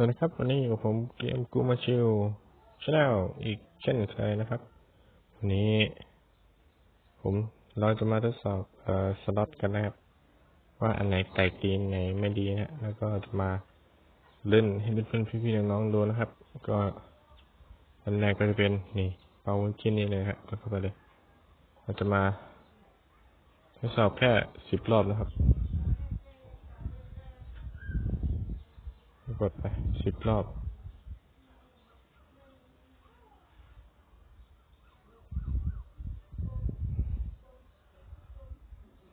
วัสดีครับ วันนี้อยู่กับผมเกมกูมาชิลชาแนลอีกเช่นเคยนะครับ วันนี้ ผมเราจะมาทดสอบเอ่อสล็อตกันนะครับ ว่าอันไหนแตกดีอันไหนไม่ดีนะแล้วก็จะมาเล่นให้เพื่อนๆพี่ๆน้องๆดูนะครับ ก็อันแรกก็จะเป็นนี่เปาวนกินนี่เลยครับกดเข้าไปเลยเราจะมาทดสอบแค่สิบรอบนะครับ กดไปสิบรอบ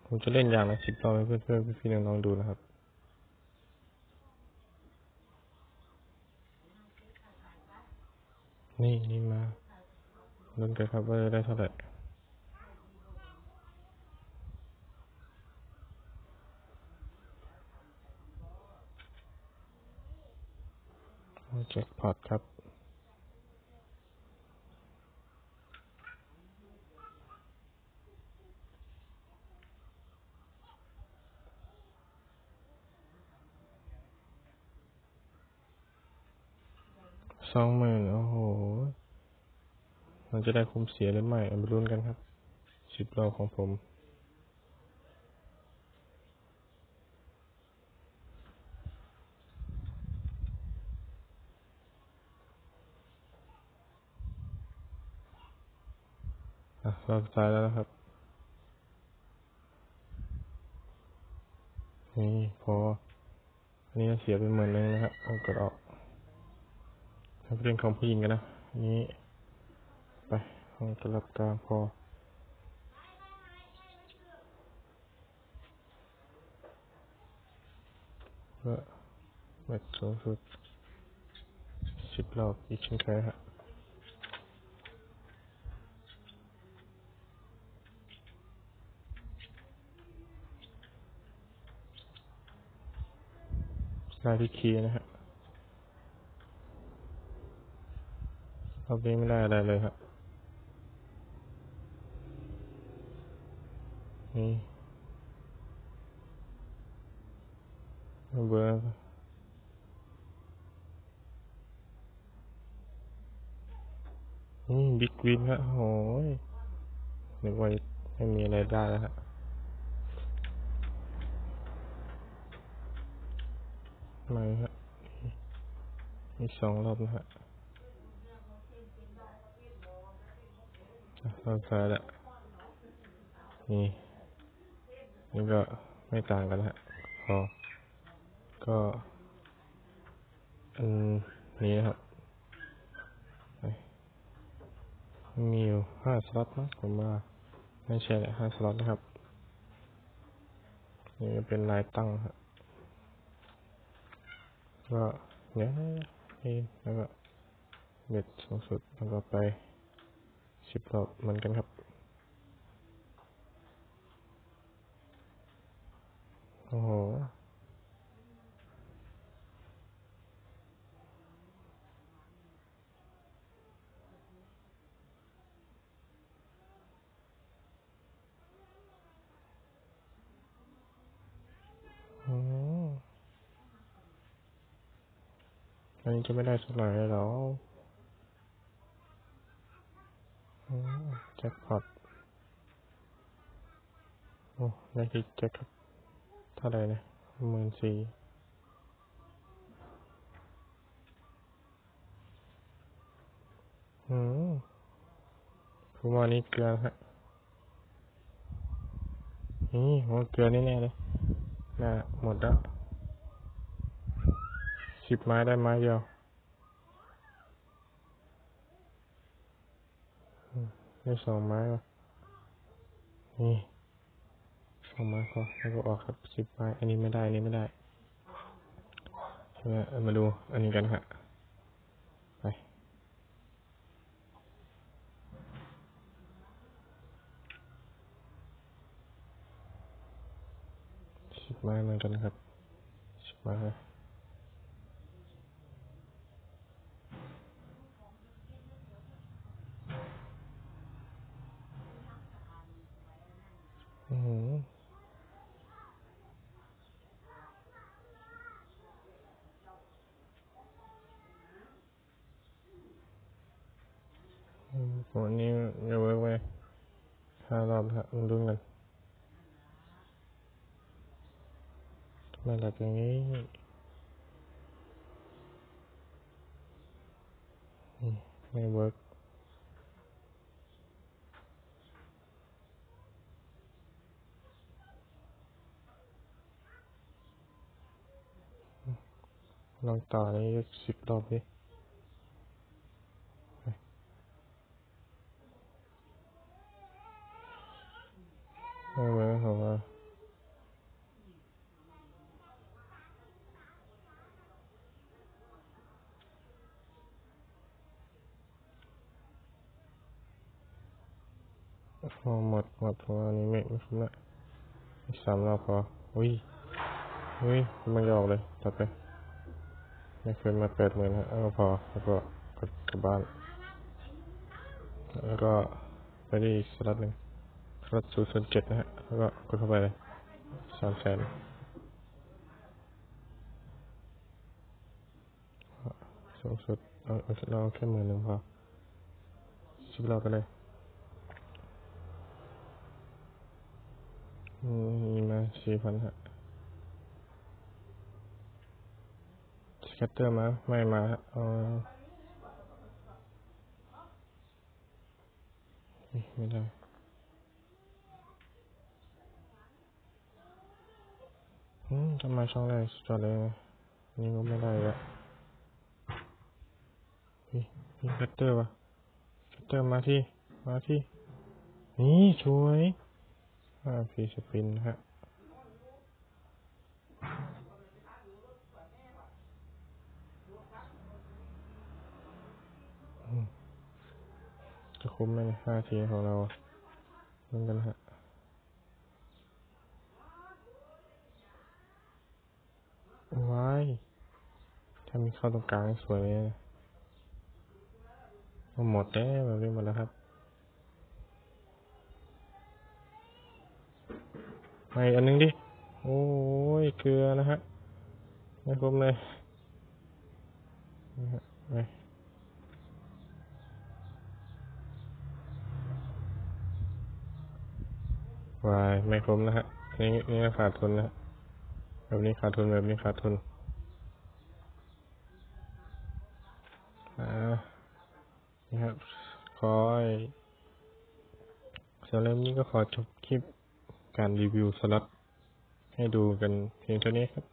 ผมจะเล่นอย่างละสิบรอบให้เพื่อนๆพี่ๆน้องๆดูนะครับนี่นี่มาลุ้นกันครับว่าจะได้เท่าไหร่แจ็คพอตครับ สองหมื่นโอ้โห มันจะได้คุ้มเสียหรือไม่มาลุ้นกันครับสิบรอบของผม รอบสุดท้ายแล้วนะครับ นี่พอ อันนี้เสียไปหมื่นนึงนะครับเอากดออกถ้าเป็นของผู้หญิงกันนะ นี้ ไปห้องตลับกลางพอแมตช์สูงสุดสิบรอบอีกเช่นเคยฮะ ลายที่คีย์นะฮะรอบนี้ไม่ได้อะไรเลยครับนี่เบอร์นี่บิ๊กวินฮะโอ้ยนึกว่าไม่มีอะไรได้แล้วฮะ ม่ฮะมีสองรอบนะฮะอะรอบสุดท้ายละนี่นี่ก็ไม่ต่างกันฮะพอก็อันนี้นะครับมีอยู่ห้าสล็อตมั้งผมว่าไม่ใช่แหละห้าสล็อตนะครับนี่เป็นลายตั้งครับ ก็เนี้ยนี่แล้วก็เบ็ดสูงสุดแล้วก็ไปสิบรอบเหมือนกันครับโอ้โห อืม อันนี้จะไม่ได้สักหน่อยเลยหรอแจ็คพอตโอ้ได้ที่แจ็คครับเท่าไหร่นะหมื่นสี่อืมผมว่านี่เกลือฮะนี่ผมเกลือแน่ๆเลยน่าหมดแล้ว สิบไม้ได้ไม้เดียวอืมได้สองไม้วะนี่สองไม้พอแล้วก็ออกครับสิบไม้ อันนี้ไม่ได้ อันนี้ไม่ได้ใช่ไหมามาดู อันนี้กันฮะไปสิบไม้เหมือนกันครับสิบไม้ อืม วันนี้จะเวิร์กไหมห้ารอบฮะมาดูกันทำไมหลับอย่างนี้ไม่เวิร์กลองต่อนี้สิบรอบดิไม่เวิร์กผมว่าพอ หมดหมดพราะว่าอันนี้ไม่ไม่คุ้มละอีกสามรอบพออุ้ยอุ้ยมันยอกเลยตัดไปไม่เคยมาแปดหมื่นฮะเอาพอแล้วก็กดกลับบ้าน แล้วก็ไปที่อีสล็อตหนึ่งสล็อตศูนย์ศูนย์เจ็ดนะฮะ แล้วก็กดเข้าไปเลยสามแสนสูงสุดเอาเอาเราแค่หมื่นหนึ่งพอสิบรอบไปเลย อืมมีมาสี่พันฮะสเก็ตเตอร์มา ไม่มาเอาเฮ้ยไม่ได้อืมทำไมช่องแรกสุดยอดเลยนะนี่ก็ไม่ได้ละเฮ้ยมีสเก็ตเตอร์วะสเก็ตเตอร์มาที่ มาที่ นี่ช่วย ห้าฟีสปินนะฮะจะคุ้มไหมเนี่ยห้าทีของเราเหมือนกันฮะว้ายถ้ามีเข้าตรงกลางสวยเลยหมดแล้วแบบนี้หมดแล้วครับ มาอีกอันหนึงดิ โอ้ยเกลือนะฮะไม่คุ้มเลยนะฮะไปวายไม่คุ้มนะฮะนี่นี่ขาดทุนนะแบบนี้ขาดทุนแบบนี้ขาดทุนอ่านี่ครับขอให้สำหรับนี้ก็ขอจบคลิป การรีวิวสล็อตให้ดูกันเพียงเท่านี้ครับ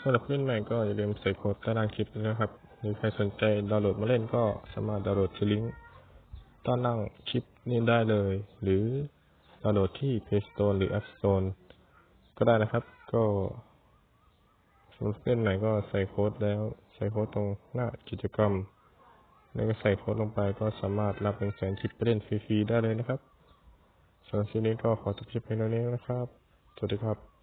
สำหรับเพื่อนใหม่ก็อย่าลืมใส่โค้ดใต้ล่างคลิปนะครับ หรือใครสนใจดาวน์โหลดมาเล่นก็สามารถดาวน์โหลดที่ลิงก์ใต้ล่างคลิปนี้ได้เลย หรือดาวน์โหลดที่ Play Store หรือ App Store ก็ได้นะครับ ก็สำหรับเพื่อนไหนก็ใส่โค้ดแล้ว ใส่โค้ดตรงหน้ากิจกรรม แล้วก็ใส่โค้ดลงไปก็สามารถรับเป็นแสนจิตไปเล่นฟรีๆได้เลยนะครับ สำหรับคลิปนี้ก็ขอจบคลิปเพียงเท่านี้นะครับ สวัสดีครับ